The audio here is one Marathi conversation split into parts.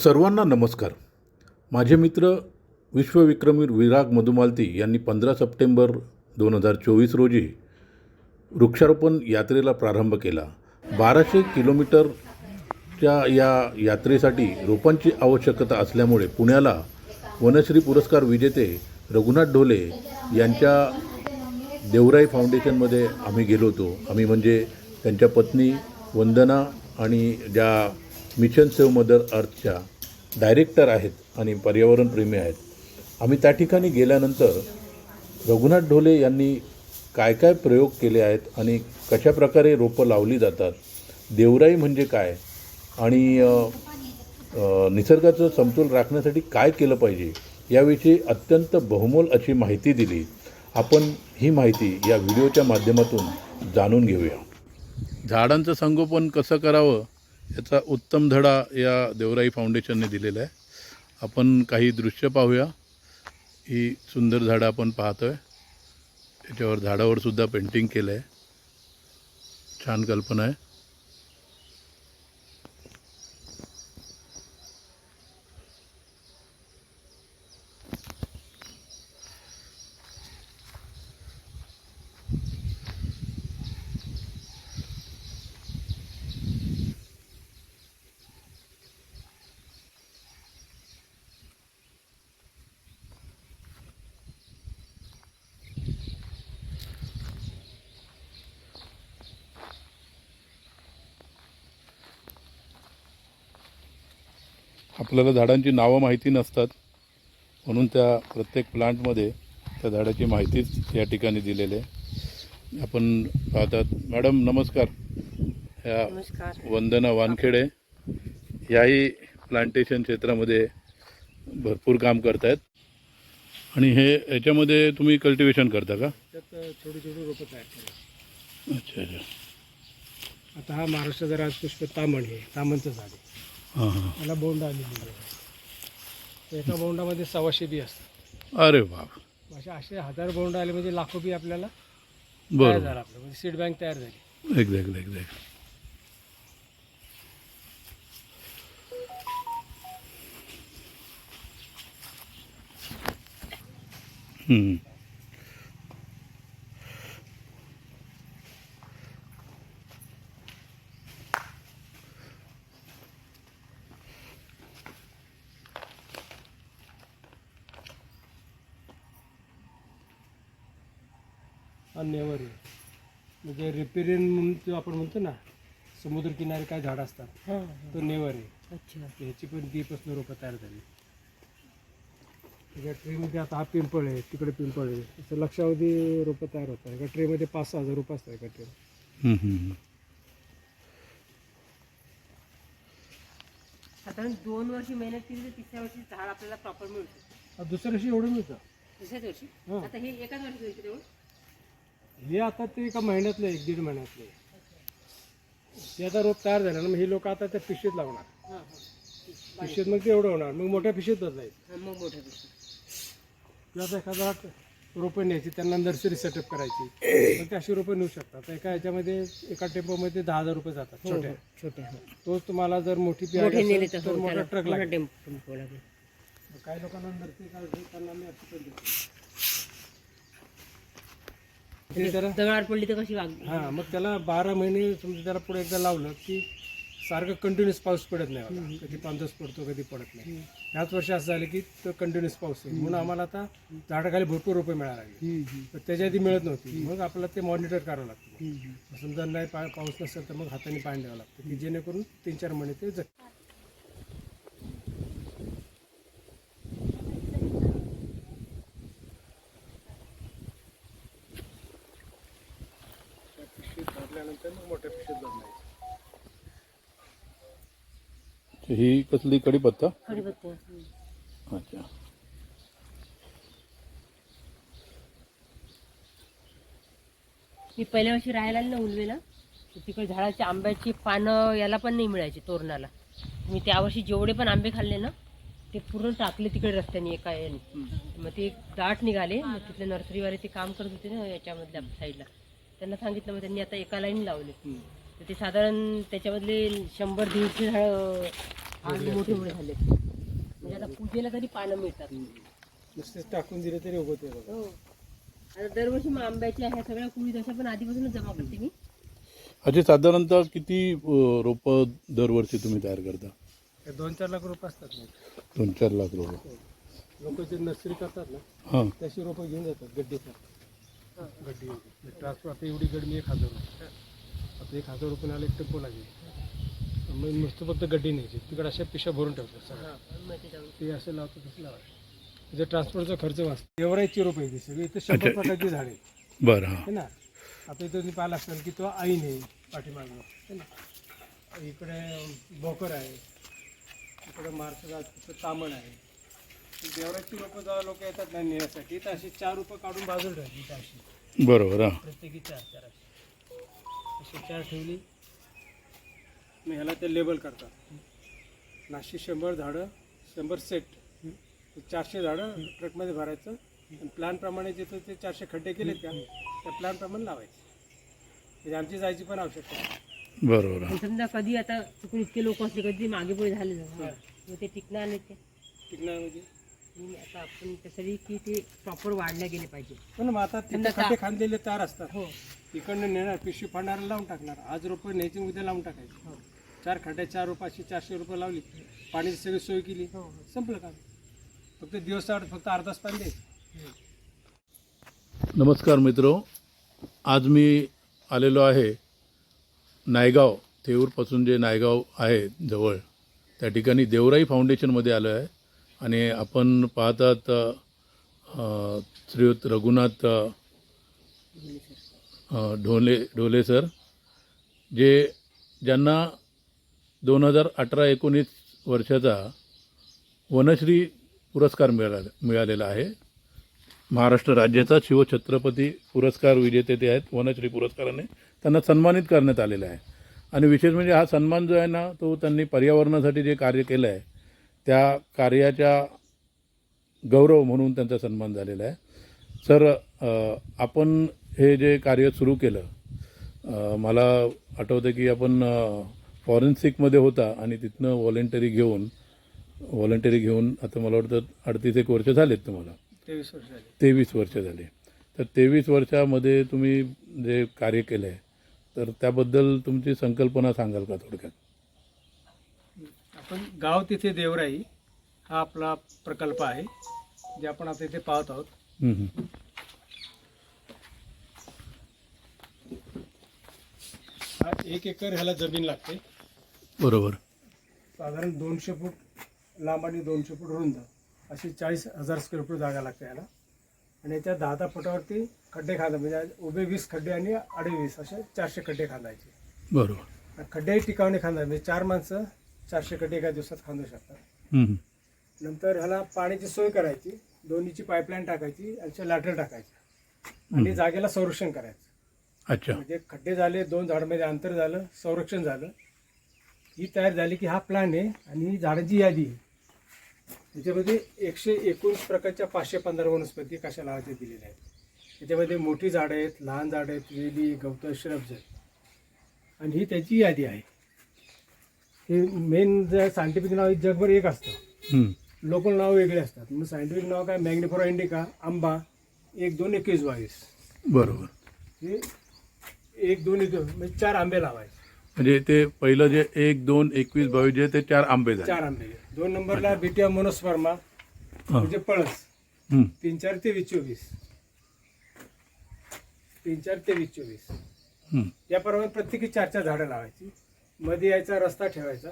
सर्वांना नमस्कार. माझे मित्र विश्वविक्रमी विराग मधुमालती यांनी पंधरा सप्टेंबर दोन हजार चोवीस रोजी वृक्षारोपण यात्रेला प्रारंभ केला. बाराशे किलोमीटरच्या या यात्रेसाठी रोपांची आवश्यकता असल्यामुळे पुण्याला वनश्री पुरस्कार विजेते रघुनाथ ढोले यांच्या देवराई फाउंडेशनमध्ये आम्ही गेलो होतो. आम्ही म्हणजे त्यांच्या पत्नी वंदना आणि ज्या मिशन सेव्ह मदर अर्थच्या डायरेक्टर आहेत आणि पर्यावरणप्रेमी आहेत. आम्ही त्या ठिकाणी गेल्यानंतर रघुनाथ ढोले यांनी काय काय प्रयोग केले आहेत आणि कशा प्रकारे रोपं लावली जातात देवराई म्हणजे काय आणि निसर्गाचं समतोल राखण्यासाठी काय केलं पाहिजे याविषयी अत्यंत बहुमोल अशी माहिती दिली. आपण ही माहिती या व्हिडिओच्या माध्यमातून जाणून घेऊया. झाडांचं संगोपन कसं करावं? याचा उत्तम धडा या देवराई फाउंडेशनने दिलेला आहे. आपण काही दृश्य पाहूया. ही सुंदर झाडं आपण पाहतो आहे त्याच्यावर झाडावर सुद्धा पेंटिंग केलं आहे छान कल्पना आहे. आपल्याला झाडांची नावं माहिती नसतात म्हणून त्या प्रत्येक प्लांटमध्ये त्या झाडाची माहितीच या ठिकाणी दिलेली आहे. आपण पाहतात मॅडम नमस्कार. ह्या नमस्कार. वंदना वानखेडे याही प्लांटेशन क्षेत्रामध्ये भरपूर काम करत आहेत आणि हे याच्यामध्ये तुम्ही कल्टिवेशन करता का? त्यात छोटी छोटी रोपं तयार अच्छा अच्छा. आता हा महाराष्ट्राचा राजपुष्प तामण हे तामणचं झाड आहे. त्याला बोंड आलेली आहे. एका बोंडामध्ये सव्वाशे बी असतात. अरे बाप. असे असे हजार बोंड आले म्हणजे लाखो बी आपल्याला तयार बरोबर. झालं आपलं म्हणजे सीड बँक तयार झाली. एक्झॅक्टली एक्झॅक्ट हम्म. अन्यवर म्हणजे रिपेरियन म्हणून जो आपण म्हणतो ना समुद्रकिनारी काय झाड असतात हां तो नेवर आहे. अच्छा. ह्याची पण बीपासून रोपं तयार झाली. एका ट्रेमध्ये आता हा पिंपळ आहे तिकडे पिंपळ आहे. असं लक्षावधी रोपं तयार होतात. एका ट्रेमध्ये पाच सहा हजार रुपये असतात एका ट्रे हम्म, हम्म, हम्म. साधारण दोन वर्षी मेहनत केली तर तिसऱ्या वर्षी झाड आपल्याला प्रॉपर मिळतं दुसऱ्या वर्षी एवढं मिळतं. दुसऱ्याच वर्षी? हां. आता हे एकाच वर्षी तेवढं? हे आता ते एका महिन्यातलं एक दीड महिन्यातले. ते आता रोप तयार झालं ना मग हे लोक आता त्या पिशवीत लावणार. हां हां. पिशवीत मग ते एवढं होणार. मग मोठ्या पिशवीत जाईल हां, मग मोठं दिसतं किंवा आता एखादा रोपं न्यायची त्यांना नर्सरी सेटअप करायची. मग ते अशी रोपं नेऊ शकतात. एका ह्याच्यामध्ये एका टेम्पोमध्ये दहा हजार रुपये जातात छोट्या छोटे. हो तोच तुम्हाला जर मोठी मोठे पियाडी नेले असेल तर तर हो, मोठा त्याला ट्रक मोठा लागेल. टेम्पो टेम्पो लागेल काही लोकांना नर्सरी काढली त्यांना मी अशी पण देतो. ते जरा पडली तर कशी वाग हां मग त्याला बारा महिने समजा त्याला पुढे एकदा लावलं की सारखं कंटिन्युअस पाऊस पडत नाही. कधी पांदस पडतो कधी पडत नाही. ह्याच वर्षी असं झालं की तो कंटिन्युअस पाऊस आहे. म्हणून आम्हाला आता झाडाखाली भरपूर रुपये मिळायला लागले. तर त्याच्या आधी मिळत नव्हती. मग आपल्याला ते मॉनिटर करावं लागतं. समजा नाही पा पाऊस नसेल तर मग हाताने पाणी द्यावं लागतं की जेणेकरून तीन चार महिने ते जग पिशवीत भरल्यानंतर मग मोठ्या पिशवीत भरणार ही कसली? कडीपत्ता अच्छा. मी पहिल्या वर्षी राहायला आली ना उलवेला तिकडे झाडाची आंब्याची पानं याला पण नाही मिळायची तोरणाला. मी त्या वर्षी जेवढे पण आंबे खाल्ले ना ते पूर्ण टाकले तिकडे रस्त्याने एका याने. मग ते एक दाट निघाले मग तिथले नर्सरीवाले ते काम करत होते ना याच्यामधल्या साईडला. त्यांना सांगितलं मग त्यांनी आता एका लाईन लावले. तर ते साधारण त्याच्यामधले शंभर दीडशे झाड फार मोठे मोठे झाले. म्हणजे आता पूजेला तरी पानं मिळतात. नुसतेच टाकून दिले तरी उगवते बघा. हो. आता दरवर्षी मग आंब्याच्या ह्या सगळ्या कुळी तशा पण आधीपासूनच जमा करते मी. असे साधारणतः किती अ, रोपं दरवर्षी तुम्ही तयार करता? हे दोन चार लाख रुपये असतात ना. दोन चार लाख रोपं. लोक जे नर्सरी करतात ना हां. त्याची रोपं घेऊन जातात गड्डीचा गड्डी ट्रान्सफर आता एवढी गड मी एक हजार रुपये. आता एक हजार रुपये आला एक टेम्पो लागेल. मग नुसतं फक्त गड्डी न्यायची. तिकडे अशा पिशा भरून ठेवतात सगळ्या. मग ते असं लावतो तसं लावायचं त्याचा ट्रान्सपोर्टचा खर्च वाचतो. एवढ्याची रोपं आहे ती सगळी इथं शंभर प्रकारची झाडे आहे बरं हां. है ना? आता इथं तुम्ही पाहिलं असेल की तो आईन आहे पाठीमागं है ना? इकडे बोकर आहे. इकडे मार्च तामण आहे. देवराची रोपं जेव्हा लोक येतात ना नेण्यासाठी तर अशी चार रुपये काढून बाजूला ठेवायची इथं अशी. बरोबर हां. प्रत्येकी चार चार अशी. अशी चार ठेवली. मग ह्याला ते लेबल करतात. नाशे शंभर झाडं शंभर सेट. ते चारशे झाडं ट्रकमध्ये भरायचं. आणि प्लॅनप्रमाणे जिथं ते चारशे खड्डे केलेत का त्या प्लॅनप्रमाणे लावायचे. म्हणजे आमची जायची पण आवश्यकता नाही. बरोबर हां पण समजा कधी आता चुकून इतके लोक असले कधी मागे पुढे झाले ना. मग ते टिकणार नाही ते. टिकणार म्हणजे? म्हणून आता आपण त्यासाठी की ते प्रॉपर वाढल्या गेले पाहिजे. पण मग आता तिथे समजा खड्डे खांदलेले तार असतात. हो. इकडनं नेणार पिशवी फाडणारा लावून टाकणार. आज रुपये न्यायची उद्या लावून टाकायचे. हो. चार खड्ड्या चार रुपयाची चारशे रुपये लावली. पाण्याची सगळी सोय केली. हो हो. संपलं काम. फक्त दिवसाआड फक्त अर्धाच पाणी द्यायचं. नमस्कार मित्र. आज मी आलेलो आहे नायगाव थेऊरपासून जे नायगाव आहे जवळ त्या ठिकाणी देवराई फाउंडेशनमध्ये आलो आहे. आणि आपण पाहतात श्रीयुत रघुनाथ ढोले ढोले सर जे ज्यांना दोन हजार अठरा एकोणीस वर्षाचा वनश्री पुरस्कार मिळाला मिळालेला आहे. महाराष्ट्र राज्याचा शिवछत्रपती पुरस्कार विजेते ते आहेत वनश्री पुरस्काराने त्यांना सन्मानित करण्यात आलेला आहे. आणि विशेष म्हणजे हा सन्मान जो आहे ना तो त्यांनी पर्यावरणासाठी जे कार्य केलं आहे त्या कार्याच्या गौरव म्हणून त्यांचा सन्मान झालेला आहे. सर आपण हे जे कार्य सुरू केलं मला आठवतं की आपण फॉरेन्सिकमध्ये होता आणि तिथनं व्हॉलेंटरी घेऊन व्हॉलेंटरी घेऊन आता मला वाटतं अडतीस एक वर्ष झालेत तुम्हाला. तेवीस वर्ष झाली. तेवीस वर्ष झाले. तर तेवीस वर्षामध्ये तुम्ही जे कार्य केलं आहे तर त्याबद्दल तुमची संकल्पना सांगाल का थोडक्यात? आपण गाव तिथे देवराई हा आपला प्रकल्प आहे जे आपण आता इथे पाहत आहोत. हं, एक एकर ह्याला जमीन लागते. बरोबर. साधारण दोनशे फूट लांब आणि दोनशे फूट रुंद अशी चाळीस हजार स्क्वेअर फूट जागा लागते याला आणि याच्या दहा दहा फुटावरती खड्डे खांदा म्हणजे उभे वीस खड्डे आणि आडे वीस असे चारशे खड्डे खांदायचे. बरोबर. खड्डेही टिकावणे खांदा म्हणजे चार माणसं चारशे खड्डे एका दिवसात खांदू शकतात. नंतर ह्याला पाण्याची सोय करायची दोन्हीची पाईपलाईन टाकायची आणि लॅटर टाकायची आणि जागेला संरक्षण करायचं. अच्छा. म्हणजे खड्डे झाले दोन झाडांमध्ये अंतर झालं संरक्षण झालं. ही तयार झाली की हा प्लॅन आहे आणि ही झाडांची यादी आहे. त्याच्यामध्ये एकशे एकोणीस प्रकारच्या पाचशे पंधरा वनस्पती कशा लावायच्या दिलेल्या आहेत. त्याच्यामध्ये मोठी झाडं आहेत लहान झाडं आहेत वेली गवतं आहेत. आणि ही त्याची यादी आहे. हे मेन जर सायंटिफिक नाव जगभर एक असतं. लोकल नाव वेगळे असतात. मग सायंटिफिक नाव काय? मॅग्निफोरा इंडिका आंबा एक दोन एकवीस बावीस. बरोबर. हे एक दोन एक म्हणजे चार आंबे लावायचे. म्हणजे ते पहिलं जे एक दोन एकवीस बावीस जे ते चार आंबे झाले. चार आंबे. दोन नंबरला बिटिया मोनोस्पर्मा हां. म्हणजे पळस. हं. तीन चार तेवीस चोवीस. तीन चार तेवीस चोवीस. हं. याप्रमाणे प्रत्येकी चार चार झाडं लावायची. मध्ये यायचा रस्ता ठेवायचा.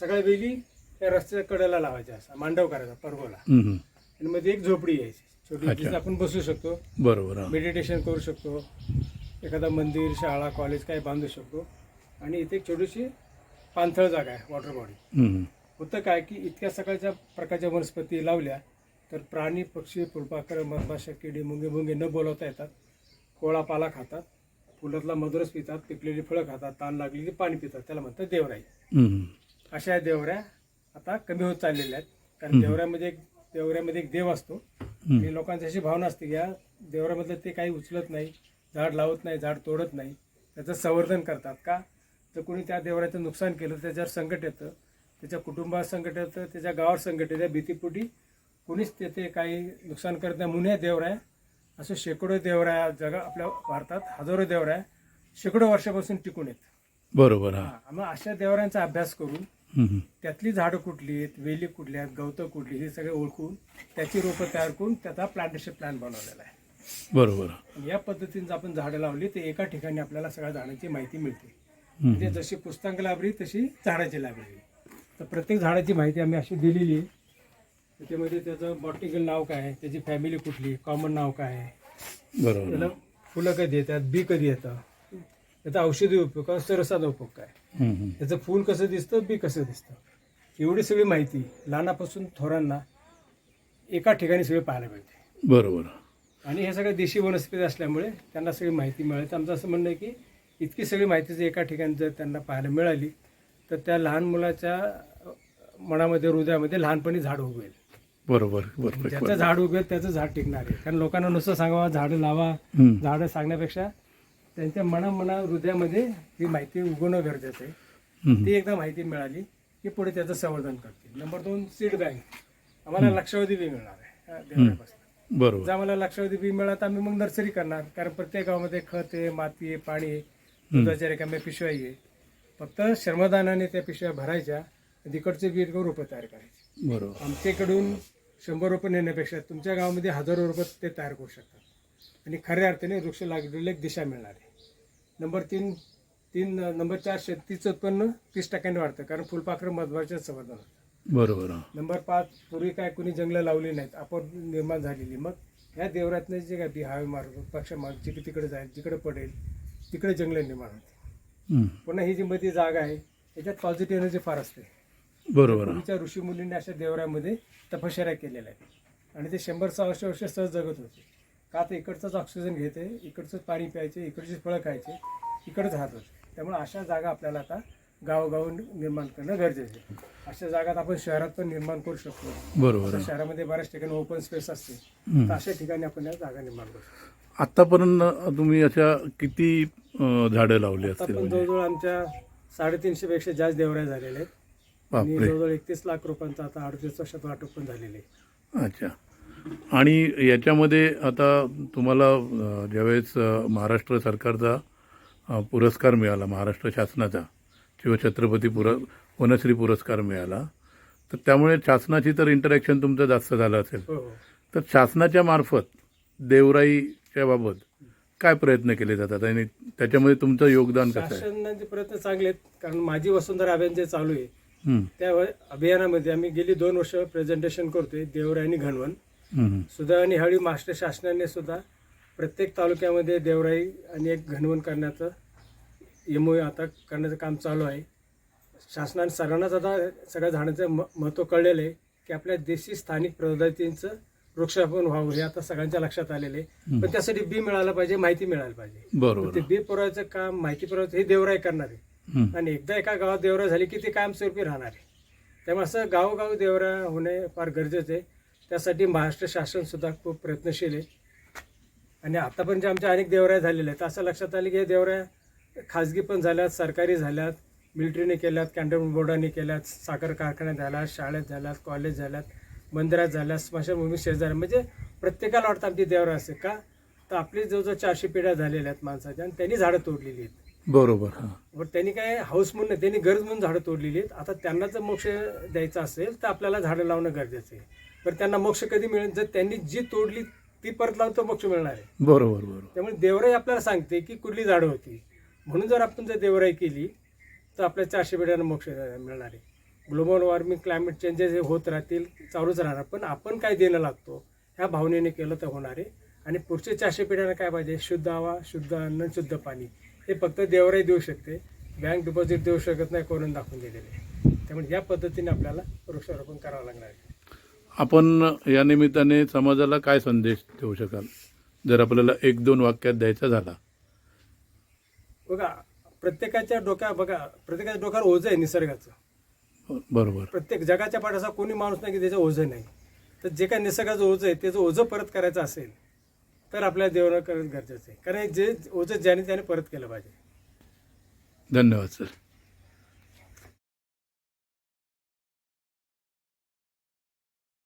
सगळ्या वेली त्या रस्त्याच्या कडेला लावायच्या असा मांडव करायचा पर्वला हं, हं. आणि मध्ये एक झोपडी यायची. छोटी अच्छा. जिथे आपण बसू शकतो. बरोबर हां. मेडिटेशन करू शकतो. एखादा मंदिर शाळा कॉलेज काही बांधू शकतो. आणि इथे एक छोटीशी पाणथळ जागा आहे वॉटर बॉडी. होतं काय की इतक्या सकाळच्या प्रकारच्या वनस्पती लावल्या तर प्राणी पक्षी फुलपाखरं मधमाशा किडी मुंगे मुंगे न बोलवता येतात. कोळा पाला खातात. फुलातला मधुरस पितात पिकलेली फळं खातात ताण लागलेली पाणी पितात. त्याला म्हणतात देवराई. अशा या देवऱ्या आता कमी होत चाललेल्या आहेत. कारण देवऱ्यामध्ये एक देवऱ्यामध्ये एक देव असतो. हं. आणि लोकांची अशी भावना असते की या देवऱ्यामधलं ते काही उचलत नाही. झाड लावत नाही झाड तोडत नाही त्याचं संवर्धन करतात का? तर कोणी त्या देवऱ्याचं नुकसान केलं त्याच्यावर संकट येतं त्याच्या कुटुंबात संकट येतं त्याच्या गावावर संकट येतं भीतीपोटी कोणीच तेथे काही नुकसान करत नाही. म्हणून देवराय असं शेकडो देवराया जगा आपल्या भारतात हजारो देवराया शेकडो वर्षापासून टिकून आहेत. बरोबर हां. मग अशा देवरांचा अभ्यास करून. त्यातली झाडं कुठली आहेत वेली कुठली आहेत गवतं कुठली हे सगळे ओळखून त्याची रोपं तयार करून त्याचा प्लांटेशन प्लॅन बनवलेला आहे. बरोबर. या पद्धतीने आपण झाडं लावली तर एका ठिकाणी आपल्याला सगळ्या झाडांची माहिती मिळते. म्हणजे जशी पुस्तक लायब्ररी तशी झाडाची लायब्ररी तर प्रत्येक झाडाची माहिती आम्ही अशी दिलेली आहे. त्याच्यामध्ये त्याचं बॉटिकल नाव काय आहे त्याची फॅमिली कुठली कॉमन नाव काय आहे. बरोबर. त्याला फुलं कधी येतात बी कधी येतं. त्याचा औषधी उपयोग किंवा सरसाचा उपयोग काय. त्याचं फूल कसं दिसतं बी कसं दिसतं? एवढी सगळी माहिती लहानापासून थोरांना एका ठिकाणी सगळी पाहायला मिळते. बरोबर. आणि हे सगळं देशी वनस्पती असल्यामुळे त्यांना सगळी माहिती मिळाली. तर आमचं असं म्हणणं आहे की इतकी सगळी माहिती जर एका ठिकाणी जर त्यांना पाहायला मिळाली तर त्या लहान मुलाच्या मनामध्ये हृदयामध्ये लहानपणी झाड उगवेल. बरोबर बरोबर ज्याचं झाड उगवेल त्याचं झाड टिकणार आहे. कारण लोकांना नुसतं सांगावं झाडं लावा झाडं सांगण्यापेक्षा त्यांच्या मना मना हृदयामध्ये ही माहिती उगवणं गरजेचं आहे. ती एकदा माहिती मिळाली की पुढे त्याचं संवर्धन करतील. नंबर दोन सीड बँक. आम्हाला लक्षावधी बी मिळणार आहे. देवळापासून बरोबर. जर आम्हाला लक्षावधी बी मिळालं तर आम्ही मग नर्सरी करणार. कारण प्रत्येक गावामध्ये खत आहे माती आहे पाणी आहे दुधाच्या रिकाम्या पिशव्या आहे. फक्त श्रमदानाने त्या पिशव्या भरायच्या तिकडचे बी रोपं तयार करायची. बरोबर. आमच्याकडून शंभर रुपये नेण्यापेक्षा तुमच्या गावामध्ये हजारो रुपये ते तयार करू शकतात. आणि खऱ्या अर्थाने वृक्ष लागलेली एक दिशा मिळणार आहे. नंबर तीन तीन नंबर चार शेतीचं उत्पन्न तीस टक्क्यांनी वाढतं कारण फुलपाखरं मधमाच्या संवर्धन होतं. बरोबर हां. नंबर पाच पूर्वी काय कुणी जंगलं लावली नाहीत आपोआप निर्माण झालेली. मग ह्या देवरातनं जे काय बी हवे मार्ग पक्ष मार्ग जिकडे तिकडे जाईल जिकडे पडेल तिकडे जंगलं निर्माण होते पुन्हा ही जी मध्ये जागा आहे याच्यात पॉझिटिव्ह एनर्जी फार असते. बरोबर हां. पूर्वीच्या ऋषी मुलींनी अशा देवऱ्यामध्ये तपश्चर्या केलेल्या आहेत. आणि ते शंभर सहाशे वर्ष सहज जगत होते. का तर इकडचंच ऑक्सिजन घेते इकडचंच पाणी प्यायचे इकडचीच फळं खायचे इकडंच राहत होते. त्यामुळे अशा जागा आपल्याला आता गावोगाव निर्माण करणं गरजेचं आहे. अशा जागात आपण शहरात पण निर्माण करू शकतो. बरोबर. शहरामध्ये बऱ्याच ठिकाणी ओपन स्पेस असते. तर अशा ठिकाणी आपण या जागा निर्माण करू शकतो. आतापर्यंत तुम्ही अशा किती अं, झाडं लावली आता असतील पण म्हणजे? जवळजवळ आमच्या साडेतीनशे पेक्षा जास्त देवऱ्या झालेल्या आहेत. आणि बापरे. जवळजवळ एकतीस लाख रुपयांचा आता अडतीस वर्षात वाटप पण झालेले आहे. अच्छा. आणि याच्यामध्ये आता तुम्हाला अं, ज्यावेळेस अं, महाराष्ट्र सरकारचा अं, पुरस्कार मिळाला महाराष्ट्र शासनाचा शिवछत्रपती पुर वनश्री पुरस्कार मिळाला. तर त्यामुळे शासनाची तर इंटरॅक्शन तुमचं जास्त झालं असेल. हो हो. तर शासनाच्या मार्फत देवराईच्या बाबत काय प्रयत्न केले जातात? आणि त्याच्यामध्ये तुमचं योगदान कसं शासनाचे प्रयत्न चांगले आहेत. कारण माझी वसुंधरा अभियान जे चालू आहे हं, त्या अभियानामध्ये आम्ही गेली दोन वर्ष प्रेझेंटेशन करतोय देवराय आणि घनवन. सुद्धा आणि हळी महाराष्ट्र शासनाने सुद्धा प्रत्येक तालुक्यामध्ये देवराई आणि एक घनवन करण्याचं एम आता करण्याचं काम चालू आहे. शासनाने सर्वांनाच आता सगळ्या झाडांचं म महत्त्व कळलेलं आहे की आपल्या देशी स्थानिक प्रजातींचं वृक्षारोपण व्हावं हे आता सगळ्यांच्या लक्षात आलेलं आहे. पण त्यासाठी बी मिळालं पाहिजे माहिती मिळायला पाहिजे. ते बरोबर बी पुरवायचं काम माहिती पुरवायचं हे देवराई करणार आहे. हं, आणि एकदा एका गावात देवरा झाली की ते कायमस्वरूपी राहणार आहे. त्यामुळे असं गावोगाव देवरा होणे फार गरजेचं आहे. त्यासाठी महाराष्ट्र शासन सुद्धा खूप प्रयत्नशील आहे. आणि आतापर्यंत जे आमच्या अनेक देवऱ्या झालेल्या आहेत असं लक्षात आलं की या देवऱ्या खाजगी पण झाल्यात सरकारी झाल्यात मिलिटरीने केल्यात कॅन्टोन्मेंट बोर्डाने केल्यात साखर कारखान्यात झाल्यात शाळेत झाल्यात कॉलेज झाल्यात मंदिरात झाल्यात स्मशानभूमी शेजारी म्हणजे प्रत्येकाला वाटतं आमची देवरा असे का? तर आपली जवळजवळ चारशे पिढ्या झालेल्या आहेत माणसाच्या आणि त्यांनी झाडं तोडलेली आहेत. बरोबर हां. पण त्यांनी काय हाऊस म्हणून त्यांनी गरज म्हणून झाडं तोडलेली आहेत. आता त्यांना जर मोक्ष द्यायचा असेल तर आपल्याला झाडं लावणं गरजेचं आहे. पण त्यांना मोक्ष कधी मिळेल? जर त्यांनी जी तोडली ती परत लावून तो मोक्ष मिळणार आहे. बरोबर बरोबर. त्यामुळे देवराई आपल्याला सांगते की कुठली झाडं होती? म्हणून जर आपण जर देवराई केली तर आपल्या चारशे पिढ्यांना मोक्ष मिळणार आहे. ग्लोबल वॉर्मिंग क्लायमेट चेंजेस हे होत राहतील चालूच राहणार. पण आपण काय देणं लागतो ह्या भावनेने केलं तर होणार आहे. आणि पुढच्या चारशे पिढ्यांना काय पाहिजे? शुद्ध हवा शुद्ध अन्न शुद्ध पाणी. हे फक्त देवराई देऊ शकते. बँक डिपॉझिट देऊ शकत नाही करून दाखवून दिलेले त्यामुळे या पद्धतीने आपल्याला वृक्षारोपण करावं लागणार आहे. आपण या निमित्ताने समाजाला काय संदेश देऊ शकाल? जर आपल्याला एक दोन वाक्यात द्यायचा झाला बघा प्रत्येकाच्या डोक्या बघा प्रत्येकाच्या डोक्यावर ओझं आहे निसर्गाचं. बरोबर. प्रत्येक जगाच्या पाठाचा कोणी माणूस नाही की त्याचं ओझं नाही. तर जे काय निसर्गाचं ओझं आहे त्याचं ओझं परत करायचं असेल तर आपल्याला देवणं करणं गरजेचं आहे. कारण जे ओझं ज्याने त्याने परत केलं पाहिजे. धन्यवाद सर.